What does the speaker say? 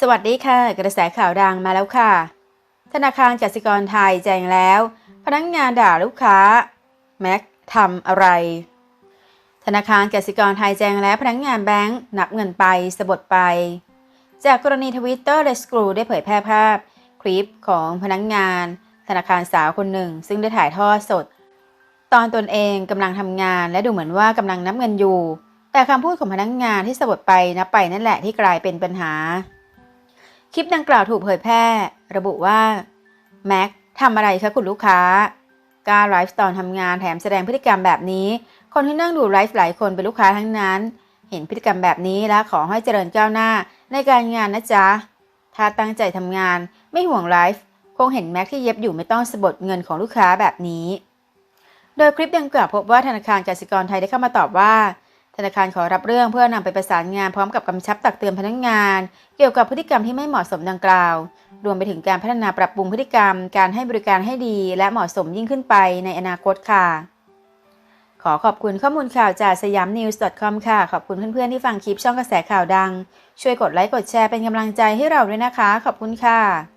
สวัสดีค่ะ กระแสข่าวดังมาแล้วค่ะ ธนาคารกสิกรไทยแจ้งแล้ว พนักงานด่าลูกค้า แม็กทำอะไร ธนาคารกสิกรไทยแจ้งแล้วพนักงานแบงค์นับเงินไปสะบดไป จากกรณีทวิตเตอร์เลสกรูได้เผยแพร่ภาพ คลิปของพนักงาน ธนาคารสาวคนหนึ่ง ซึ่งได้ถ่ายทอดสด ตอนตนเองกำลังทำงานและดูเหมือนว่ากำลังนับเงินอยู่ แต่คำพูดของพนักงานที่สะบดไปนับไปนั่นแหละที่กลายเป็นปัญหา คลิปดังกล่าวถูกเผยแพร่ ระบุว่า แม็กทำอะไรคะคุณลูกค้า การไลฟ์ตอนทำงานแถมแสดงพฤติกรรมแบบนี้ คนที่นั่งดูไลฟ์หลายคนเป็นลูกค้าทั้งนั้น เห็นพฤติกรรมแบบนี้แล้วขอให้เจริญก้าวหน้าในการงานนะจ๊ะ ถ้าตั้งใจทำงานไม่ห่วงไลฟ์คงเห็นแม็กที่เย็บอยู่ไม่ต้องสะบดเงินของลูกค้าแบบนี้ โดยคลิปดังกล่าวพบว่าธนาคารกสิกรไทยได้เข้ามาตอบว่า ธนาคารขอรับเรื่องเพื่อนำไปประสานงานพร้อมกับกำชับตักเตือนพนักงาน เกี่ยวกับพฤติกรรมที่ไม่เหมาะสมดังกล่าว รวมไปถึงการพัฒนาปรับปรุงพฤติกรรม การให้บริการให้ดี และเหมาะสมยิ่งขึ้นไปในอนาคตค่ะ ขอขอบคุณข้อมูลข่าวจากสยามนิวส์ .com ค่ะ ขอบคุณเพื่อนๆที่ฟังคลิปช่องกระแสข่าวดัง ช่วยกดไลค์กดแชร์เป็นกำลังใจให้เราด้วยนะคะ ขอบคุณค่ะ